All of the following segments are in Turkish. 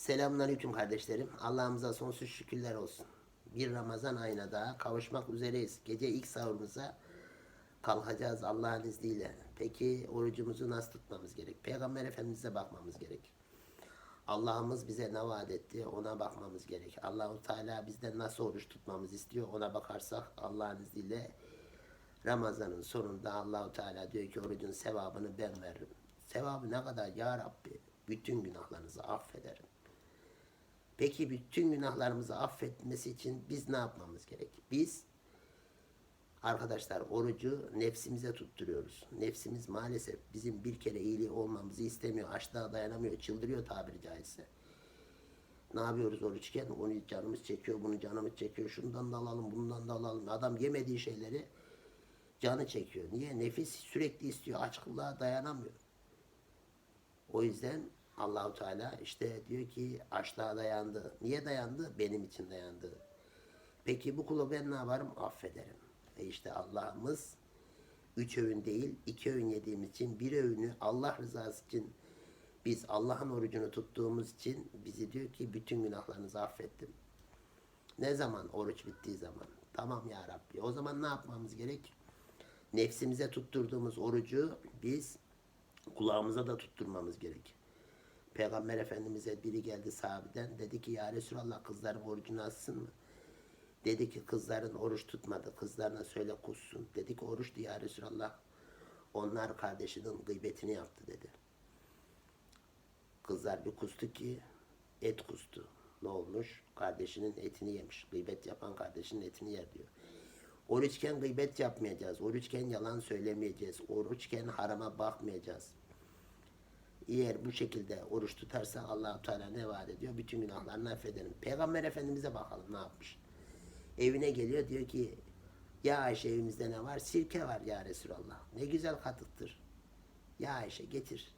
Selamünaleyküm kardeşlerim. Allah'ımıza sonsuz şükürler olsun. Bir Ramazan ayına daha kavuşmak üzereyiz. Gece ilk sahurumuza kalkacağız Allah'ın izniyle. Peki orucumuzu nasıl tutmamız gerek? Peygamber Efendimiz'e bakmamız gerek. Allah'ımız bize ne vaat etti ona bakmamız gerek. Allahu Teala bizden nasıl oruç tutmamız istiyor ona bakarsak Allah'ın izniyle Ramazan'ın sonunda Allahu Teala diyor ki orucun sevabını ben veririm. Sevabı ne kadar ya Rabbi? Bütün günahlarınızı affederim. Peki bütün günahlarımızı affetmesi için biz ne yapmamız gerek? Biz arkadaşlar orucu nefsimize tutturuyoruz. Nefsimiz maalesef bizim bir kere iyiliği olmamızı istemiyor. Açlığa dayanamıyor, çıldırıyor tabiri caizse. Ne yapıyoruz oruçken? Onu canımız çekiyor, bunu canımız çekiyor. Şundan da alalım, bundan da alalım. Adam yemediği şeyleri canı çekiyor. Niye? Nefis sürekli istiyor. Açlığa dayanamıyor. O yüzden Allahu Teala işte diyor ki açlığa dayandı. Niye dayandı? Benim için dayandı. Peki bu kulu ben ne yaparım? Affederim. E işte Allah'ımız üç öğün değil, iki öğün yediğimiz için bir öğünü Allah rızası için biz Allah'ın orucunu tuttuğumuz için bizi diyor ki bütün günahlarınızı affettim. Ne zaman? Oruç bittiği zaman. Tamam ya Rabbi. O zaman ne yapmamız gerek? Nefsimize tutturduğumuz orucu biz kulağımıza da tutturmamız gerek. Peygamber Efendimiz'e biri geldi sahabeden dedi ki ya Resulallah kızların orucunu açsın mı? Dedi ki kızların oruç tutmadı. Kızlarına söyle kussun. Dedi ki oruçtu ya Resulallah. Onlar kardeşinin gıybetini yaptı dedi. Kızlar bir kustu ki et kustu. Ne olmuş? Kardeşinin etini yemiş. Gıybet yapan kardeşinin etini yer diyor. Oruçken gıybet yapmayacağız. Oruçken yalan söylemeyeceğiz. Oruçken harama bakmayacağız. Eğer bu şekilde oruç tutarsa allah Teala ne vaat ediyor? Bütün günahlarını affederim. Peygamber Efendimiz'e bakalım ne yapmış. Evine geliyor diyor ki ya Ayşe evimizde ne var? Sirke var ya Resulallah. Ne güzel katıktır. Ya Ayşe getir.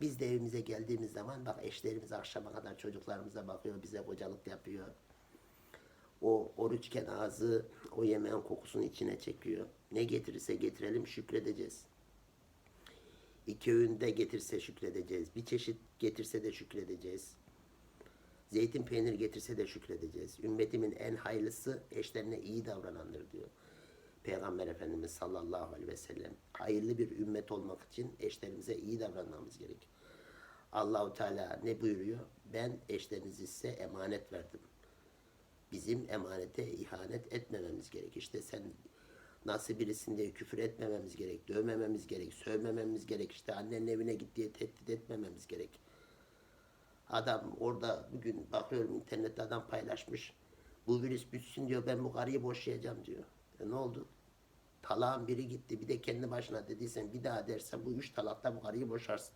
Biz de evimize geldiğimiz zaman bak eşlerimiz akşama kadar çocuklarımıza bakıyor, bize kocalık yapıyor. O oruçken ağzı o yemeğin kokusunu içine çekiyor. Ne getirirse getirelim şükredeceğiz. İki öğünde getirse şükredeceğiz. Bir çeşit getirse de şükredeceğiz. Zeytin peynir getirse de şükredeceğiz. Ümmetimin en hayırlısı eşlerine iyi davranandır diyor. Peygamber Efendimiz sallallahu aleyhi ve sellem. Hayırlı bir ümmet olmak için eşlerimize iyi davranmamız gerek. Allahu Teala ne buyuruyor? Ben eşlerinizi size emanet verdim. Bizim emanete ihanet etmememiz gerek. İşte sen nasıl birisin diye küfür etmememiz gerek, dövmememiz gerek, sövmememiz gerek. İşte annenin evine git diye tehdit etmememiz gerek. Adam orada bugün bakıyorum internette adam paylaşmış. Bu virüs bitsin diyor ben bu karıyı boşayacağım diyor. E ne oldu? Talağın biri gitti bir de kendi başına dediysen bir daha dersen bu üç talakta bu karıyı boşarsın.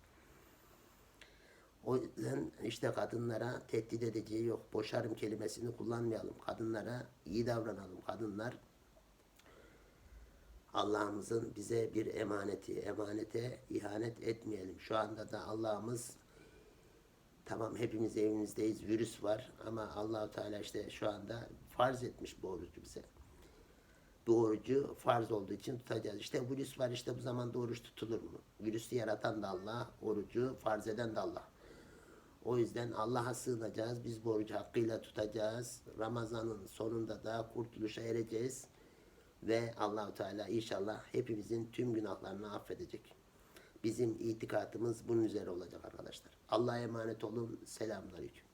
O yüzden işte kadınlara tehdit edeceği yok. Boşarım kelimesini kullanmayalım. Kadınlara iyi davranalım. Kadınlar Allah'ımızın bize bir emaneti. Emanete ihanet etmeyelim. Şu anda da Allah'ımız Tamam hepimiz evimizdeyiz. Virüs var ama Allahu Teala işte şu anda farz etmiş bu orucu bize. Bu orucu farz olduğu için tutacağız. İşte virüs var işte bu zaman oruç tutulur mu? Virüsü yaratan da Allah, orucu farz eden de Allah. O yüzden Allah'a sığınacağız. Biz bu orucu hakkıyla tutacağız. Ramazanın sonunda da kurtuluşa ereceğiz. Ve Allahu Teala inşallah hepimizin tüm günahlarını affedecek. Bizim itikadımız bunun üzere olacak arkadaşlar. Allah'a emanet olun. Selamünaleyküm.